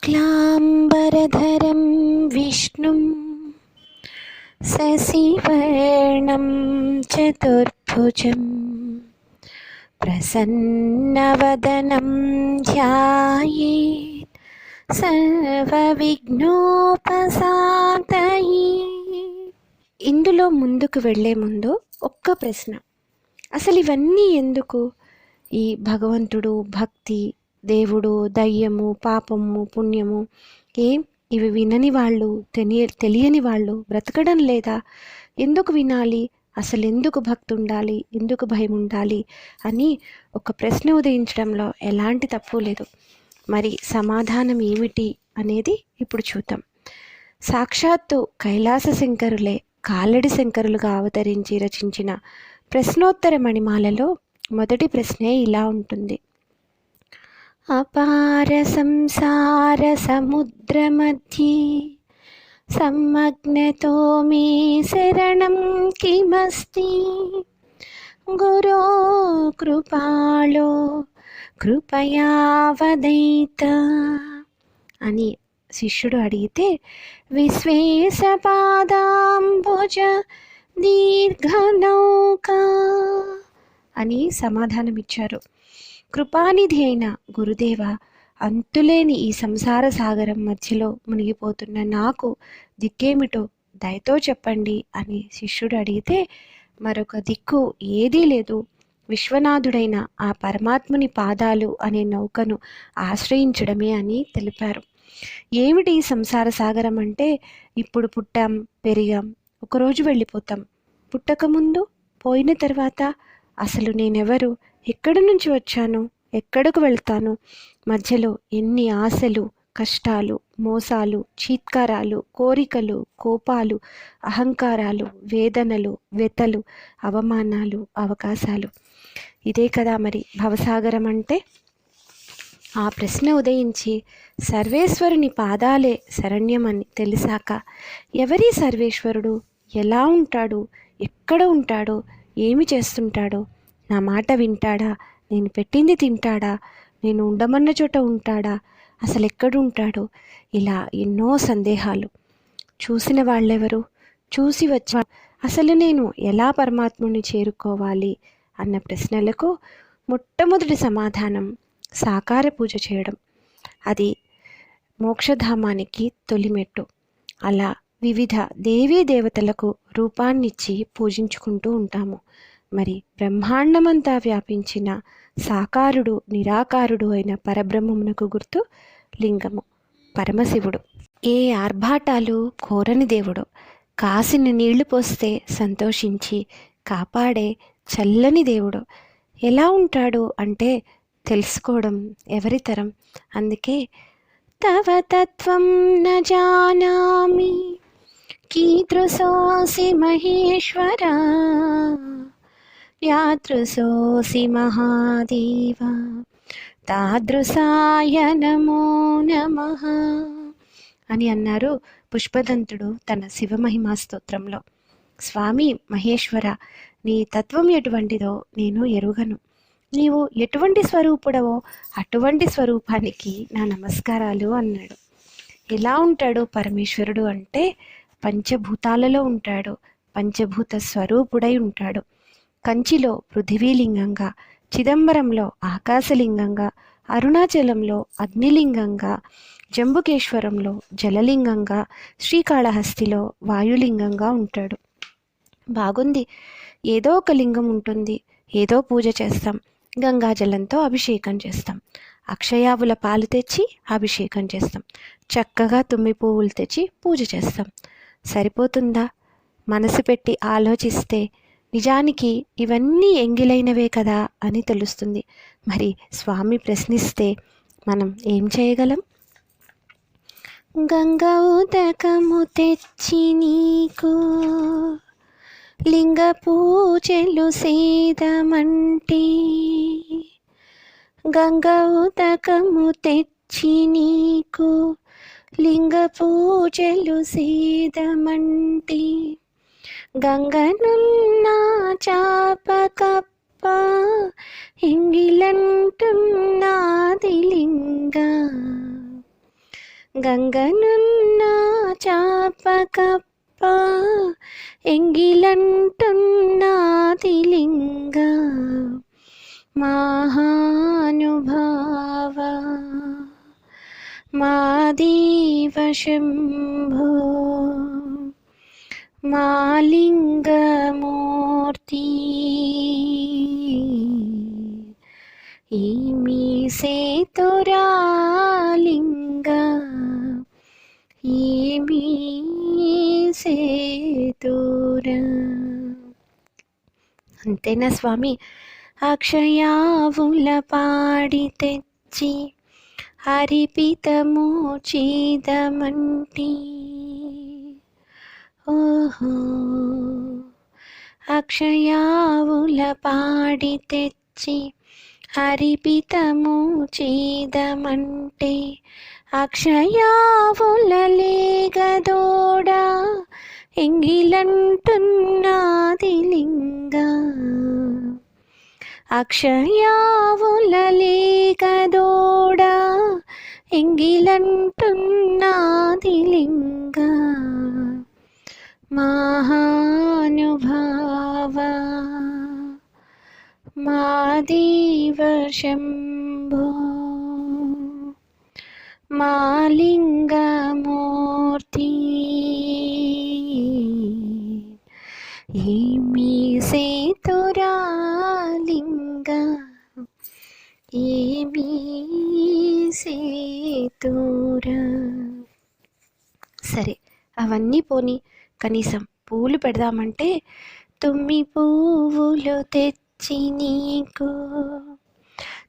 शुक्लाम्बरधरं विष्णुं शशिवर्णं चतुर्भुजं प्रसन्नवदनं ध्यायेत् సర్వవిఘ్నోపశాంతయే ఇందులో ముందుకు వెళ్ళే ముందు ఒక్క ప్రశ్న అసలు ఇవన్నీ ఎందుకు ఈ భగవంతుడు భక్తి దేవుడు దయ్యము పాపము పుణ్యము ఏం? ఇవి వినని వాళ్ళు తెలియ తెలియని వాళ్ళు బ్రతకడం లేదా? ఎందుకు వినాలి? అసలు ఎందుకు భక్తి ఉండాలి ఎందుకు భయం ఉండాలి అని ఒక ప్రశ్న ఉదయించడంలో ఎలాంటి తప్పు లేదు. మరి సమాధానం ఏమిటి అనేది ఇప్పుడు చూద్దాం. సాక్షాత్తు కైలాస శంకరులే కాలడి శంకరులుగా అవతరించి రచించిన ప్రశ్నోత్తర మణిమాలలో మొదటి ప్రశ్నే ఇలా ఉంటుంది. అపార సంసార సముద్ర మధ్యే సమ్మగ్నతో మే శరణం కిమస్తి. గురో కృపాళో కృపయా అని శిష్యుడు అడిగితే విశ్వేశపాదాంబుజ దీర్ఘనౌక అని సమాధానమిచ్చారు. కృపానిధి అయిన గురుదేవ అంతులేని ఈ సంసార సాగరం మధ్యలో మునిగిపోతున్న నాకు దిక్కేమిటో దయతో చెప్పండి అని శిష్యుడు అడిగితే మరొక దిక్కు ఏదీ లేదు. విశ్వనాథుడైన ఆ పరమాత్ముని పాదాలు అనే నౌకను ఆశ్రయించడమే అని తెలిపారు. ఏమిటి ఈ సంసార సాగరం అంటే? ఇప్పుడు పుట్టాం పెరిగాం ఒకరోజు వెళ్ళిపోతాం. పుట్టకముందు పోయిన తర్వాత అసలు నేనెవరు? ఎక్కడి నుంచి వచ్చాను? ఎక్కడకు వెళ్తాను? మధ్యలో ఎన్ని ఆశలు కష్టాలు మోసాలు చీత్కారాలు కోరికలు కోపాలు అహంకారాలు వేదనలు వెతలు అవమానాలు అవకాశాలు. ఇదే కదా మరి భవసాగరం అంటే? ఆ ప్రశ్న ఉదయించి సర్వేశ్వరుని పాదాలే శరణ్యమని తెలిసాక ఎవరి సర్వేశ్వరుడు? ఎలా ఉంటాడు? ఎక్కడ ఉంటాడో? ఏమి చేస్తుంటాడో? నా మాట వింటాడా? నేను పెట్టింది తింటాడా? నేను ఉండమన్న చోట ఉంటాడా? అసలు ఎక్కడుంటాడో? ఇలా ఎన్నో సందేహాలు. చూసిన వాళ్ళెవరు? చూసి వచ్చా అసలు నేను ఎలా పరమాత్ముని చేరుకోవాలి అన్న ప్రశ్నలకు మొట్టమొదటి సమాధానం సాకార పూజ చేయడం. అది మోక్షధామానికి తొలిమెట్టు. అలా వివిధ దేవీ దేవతలకు రూపాన్నిచ్చి పూజించుకుంటూ ఉంటాము. మరి బ్రహ్మాండమంతా వ్యాపించిన సాకారుడు నిరాకారుడు అయిన పరబ్రహ్మమునకు గుర్తు లింగము పరమశివుడు. ఏ ఆర్భాటాలు కోరని దేవుడు. కాసిన నీళ్ళు పోస్తే సంతోషించి కాపాడే చల్లని దేవుడు. ఎలా ఉంటాడు అంటే తెలుసుకోవడం ఎవరితరం అందుకే తవ తత్వం న జానామి. కీదృశోసి మహేశ్వరా. యాదృశోసి మహాదేవ తాదృశాయ నమో నమ అని అన్నారు పుష్పదంతుడు తన శివమహిమా స్తోత్రంలో. స్వామి మహేశ్వర నీ తత్వం ఎటువంటిదో నేను ఎరుగను. నీవు ఎటువంటి స్వరూపుడవో అటువంటి స్వరూపానికి నా నమస్కారాలు అన్నాడు. ఎలా ఉంటాడు పరమేశ్వరుడు అంటే పంచభూతాలలో ఉంటాడు పంచభూత స్వరూపుడై ఉంటాడు. కంచిలో పృథివీలింగంగా చిదంబరంలో ఆకాశలింగంగా అరుణాచలంలో అగ్నిలింగంగా జంబుకేశ్వరంలో జలలింగంగా శ్రీకాళహస్తిలో వాయులింగంగా ఉంటాడు. బాగుంది. ఏదో ఒక లింగం ఉంటుంది. ఏదో పూజ చేస్తాం. గంగాజలంతో అభిషేకం చేస్తాం. అక్షయావుల పాలు తెచ్చి అభిషేకం చేస్తాం. చక్కగా తుమ్మి పువ్వులు తెచ్చి పూజ చేస్తాం. సరిపోతుందా? మనసు పెట్టి ఆలోచిస్తే నిజానికి ఇవన్నీ ఎంగిలైనవే కదా అని తెలుస్తుంది. మరి స్వామి ప్రశ్నిస్తే మనం ఏం చేయగలం? గంగ ఉదకము తెచ్చి నీకు లింగ పూజలు సేదమంటే గంగ ఉదకము తెచ్చి నీకు లింగ పూజలు సేదమంటే. గంగనున్నా చాప కప్ప ఎంగిలంటున్నాది లింగ గంగనున్న చాపకప్ప ఎంగిలంటున్నది లింగ మహానుభావ మాదీవ శంభో మాలింగమూర్తి. ఈమి సేతురాలింగ ఈమి సేతుర. అంతేనా స్వామి? అక్షయావుల పాడి తెచ్చి హరిపితము చీదమంటి. ఓహో. అక్షయావుల పాడి తెచ్చి హరిపితము చీదమంటే అక్షయావుల లేగదోడా ఎంగిలంటున్నాది లింగ. అక్షయావుల లేగదోడా ఎంగిలంటున్నాది లింగా. మహానుభావ మాదీవ శంభో మాలింగమూర్తి ఈమి సేతురాలింగ ఏమీ సేతురా సరే అవన్నీ పోని కనీసం పూలు పెడదామంటే తుమ్మి పువ్వులు తెచ్చి నీకు.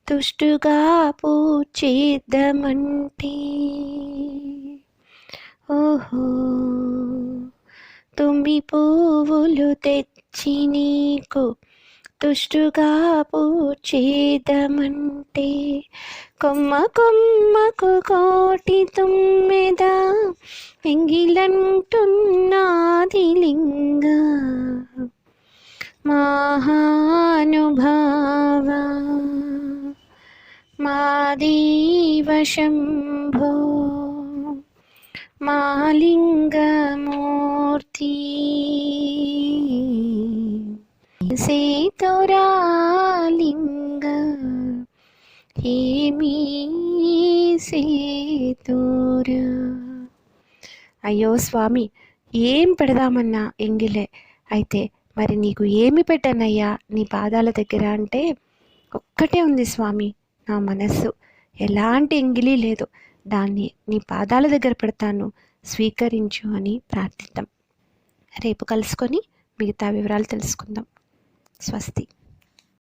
తుష్టుగా పూచేద్దామంటే. ఓహో తుమ్మి పువ్వులు తెచ్చి నీకు. తుష్టుగా పూచేదమంటే కొమ్మ కొమ్మకు కోటి తుమ్మెద ఎంగిలంటున్నది లింగ మహానుభావ మాదీవ శంభో మాలింగమూర్తి సేతురాలింగ హేమీ సేతురా. అయ్యో స్వామి ఏం పెడదామన్నా ఎంగిలే. అయితే మరి నీకు ఏమి పెట్టనయ్యా నీ పాదాల దగ్గర అంటే ఒక్కటే ఉంది స్వామి నా మనస్సు. ఎలాంటి ఎంగిలి లేదు. దాన్ని నీ పాదాల దగ్గర పెడతాను. స్వీకరించు అని ప్రార్థిద్దాం. రేపు కలుసుకొని మిగతా వివరాలు తెలుసుకుందాం. स्वस्ति।